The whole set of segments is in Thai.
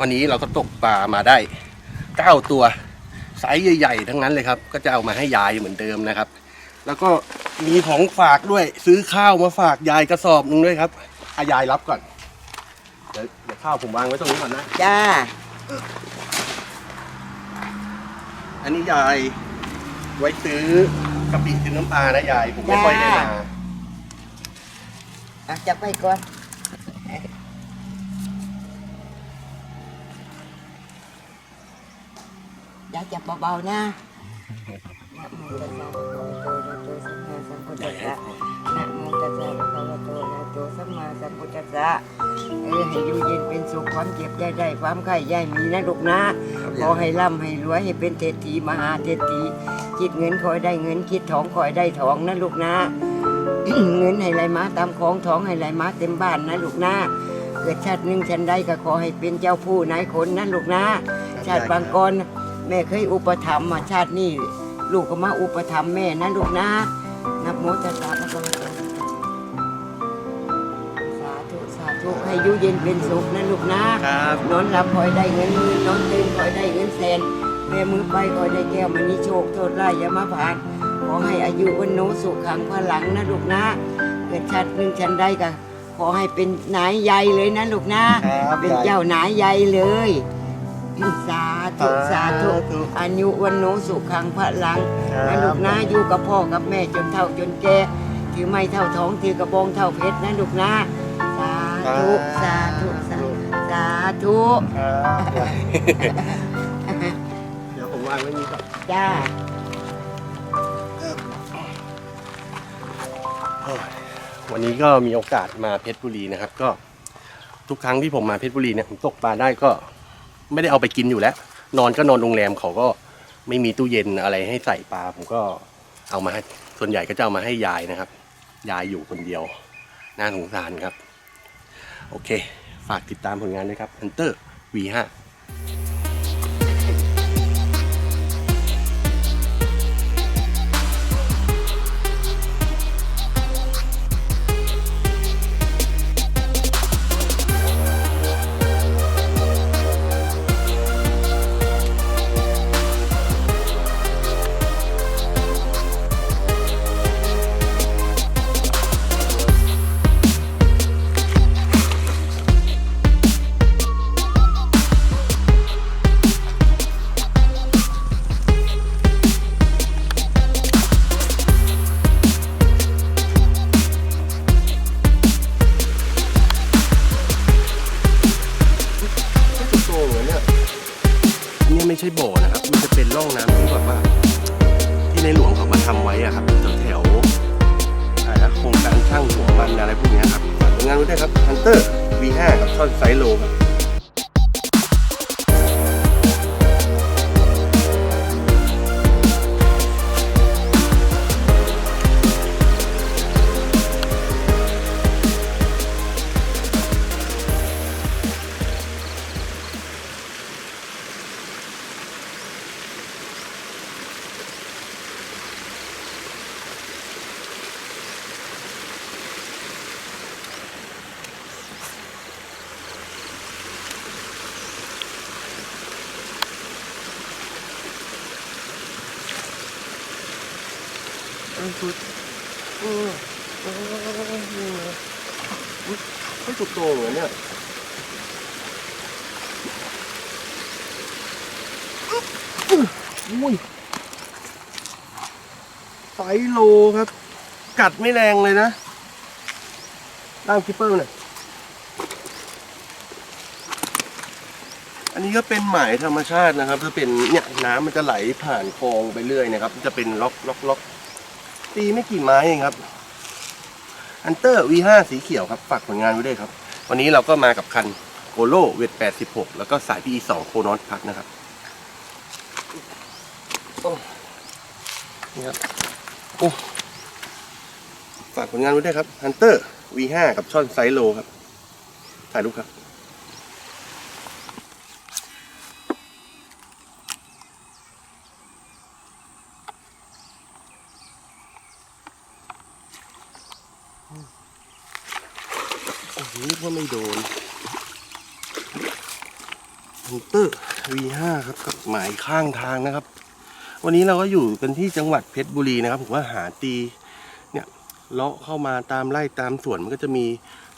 วันนี้เราก็ตกปลามาได้เก้าตัวไซส์ใหญ่ๆทั้งนั้นเลยครับ ก็จะเอามาให้ยายเหมือนเดิมนะครับ แล้วก็มีของฝากด้วยซื้อข้าวมาฝากยายกระสอบหนึงด้วยครับอายายรับก่อนเดี๋ยวเดี๋ยวข้าวผมวางไว้ตรงนี้ก่อนนะ จ้า อันนี้ยายไว้ซื้อกะปิซื้อน้ำปลานะยายผมไม่ค่อยได้มา อะจับไปก่อน อยากจับเบาๆนะนะโมตัสสะภะคะวะโตอะระหะโตสัมมาสัมพุทธัสสะนะโมตัสสะภะคะวะโตอะระหะโตสัมมาสัมพุทธัสสะเออให้อยู่เย็นเป็นสุขความเจ็บได้ได้ความไข้ย่ายมีนะลูกนะขอให้ร่ำให้รวยให้เป็นเศรษฐีมหาเศรษฐีคิดเงินคอยได้เงินคิดทองคอยได้ทองนะลูกนะ เงินให้ไหลมาตามของทองให้ไหลมาเต็มบ้านนะลูกนะเกิดชาติหนึ่งฉันใดก็ขอให้เป็นเจ้าผู้นายคนนะลูกนะชาติบางกร แม่เคยอุปถัมภ์มาชาตินี้ลูกก็มาอุปถัมภ์แม่นะลูกนะ นับโมตัสสะพระคะวะโตสาธุสาธุให้อยู่เย็นเป็นสุขนะลูกนะครับนอนหลับคอยได้เงินหมื่นนอนตื่นคอยได้เงินแสนแม่มือไปคอยได้แก้วมันนี้โชคโทษไล่อย่ามาผ่านขอให้อายุวันโนสุขขังพลังนะลูกนะเกิดชาติหนึ่งฉันได้ก็ขอให้เป็นนายใหญ่เลยนะลูกนะ ครับ เป็นเจ้านายใหญ่เลย สาธุสาธุสาธุอายุวันโนสุขขังพลังครับนะลูกนะอยู่กับพ่อกับแม่จนเท่าจนแก่ถือไม้เท่าท้องถือกระบองเท่าเพชรนะลูกนะสาธุสาธุสาธุสาธุครับเดี๋ยวผมวางไว้นี้ก่อนจ้าโอ้ยวันนี้ก็มีโอกาสมาเพชรบุรีนะครับ ก็ทุกครั้งที่ผมมาเพชรบุรีเนี่ยผมตกปลาได้ก็ ไม่ได้เอาไปกินอยู่แล้ว นอนก็นอนโรงแรมเขาก็ไม่มีตู้เย็นอะไรให้ใส่ปลาผมก็เอามาให้ส่วนใหญ่ก็จะเอามาให้ยายนะครับ ยายอยู่คนเดียว น่าสงสารครับ โอเค ฝากติดตามผลงานด้วยครับ Hunter V5 ไม่ใช่บ่อนะครับ มันจะเป็นร่องน้ำที่แบบว่า ที่ในหลวงเขามาทำไว้อะครับแถวแถวๆอะไรนะโครงการช่างหัวมันอะไรพวกนี้ครับผลงานรู้ได้ครับ Hunter V5 กับช่อนไซโลครับ ไม่ถูกโตเหมือนเนี่ยอุ้ยไซโลครับ กัดไม่แรงเลยนะด้ามคิปเปอร์เนี่ยอันนี้ก็เป็นหมายธรรมชาตินะครับจะเป็นเนี่ยน้ำมันจะไหลผ่านคลองไปเรื่อยนะครับ จะเป็นล็อกล็อกล็อก ตีไม่กี่ไม้เองครับอันเตอร์ V5 สีเขียวครับฝากผลงานไว้ด้วยครับ วันนี้เราก็มากับคันโกโลเวท86 แล้วก็สาย PE 2 โคนอสพักนะครับนี่ครับโอ้ฝากผลงานไว้ด้วยครับฮันเตอร์ V5 กับช่อนไซโลครับ ถ่ายรูปครับ โอ้โหกว่าไม่โดนฮันเตอร์ V5 ครับกับหมายข้างทางนะครับ วันนี้เราก็อยู่กันที่จังหวัดเพชรบุรีนะครับผมว่าหาตีเนี่ยเลาะเข้ามาตามไร่ตามสวนมันก็จะมี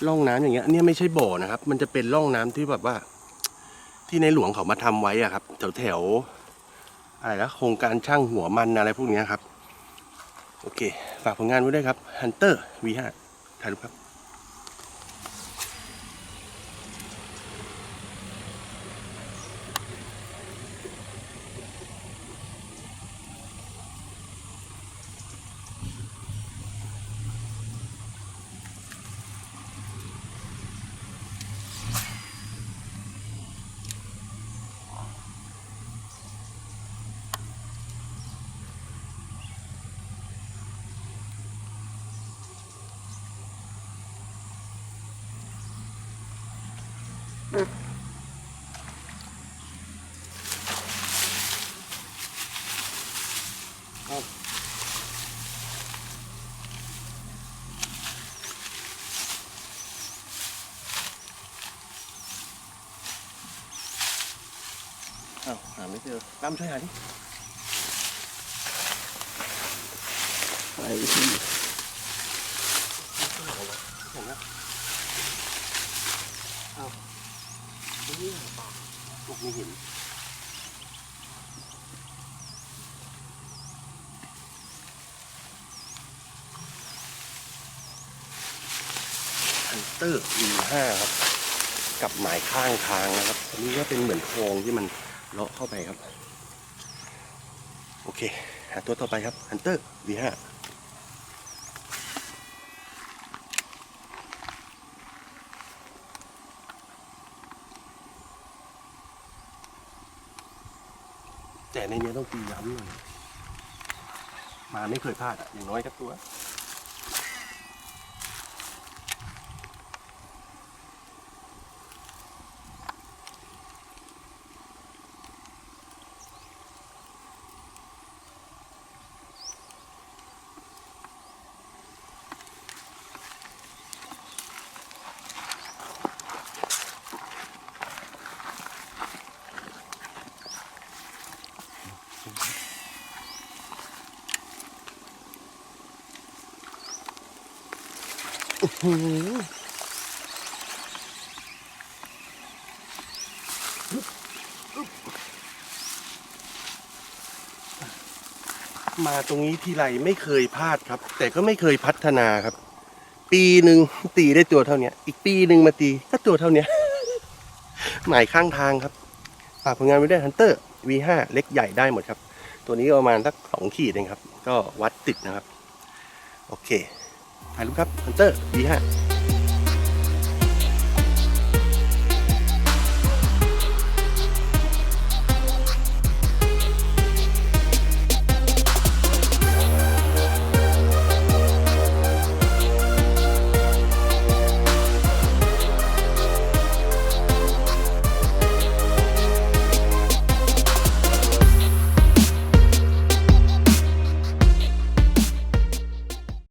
ร่องน้ำอย่างเงี้ยอันเนี่ยไม่ใช่บ่อนะครับ มันจะเป็นร่องน้ำที่แบบว่า ที่ในหลวงเขามาทำไว้อะครับแถวแถวอะไรนะโครงการช่างหัวมันอะไรพวกนี้ครับ โอเค ฝากผลงานไว้ด้วยครับ Hunter V5 ถ่าย รูปครับอ้าวหาไม่เจอตั้มช่วยหาดิไปที่เห็นไหมอ้าว นี่ปากลูกไม่เห็นฮันเตอร์ V5 ครับ กับหมายข้างทางนะครับอันนี้ก็เป็นเหมือนโพรงที่มันเลาะเข้าไปครับ โอเค หาตัวต่อไปครับ Hunter V5 แต่ในนี้ต้องตีย้ำหน่อยมาไม่เคยพลาดอะอย่างน้อยก็ตัว มาตรงนี้ทีไรไม่เคยพลาดครับ แต่ก็ไม่เคยพัฒนาครับ ปีหนึ่งตีได้ตัวเท่านี้อีกปีหนึ่งมาตีก็ตัวเท่านี้หมายข้างทางครับฝากผลงานไว้ด้วยฮันเตอร์ V5 เล็กใหญ่ได้หมดครับ ตัวนี้ประมาณสักสองขีดเองครับ ก็วัดติดนะครับ โอเคถ่ายรูปครับฮันเตอร์ V5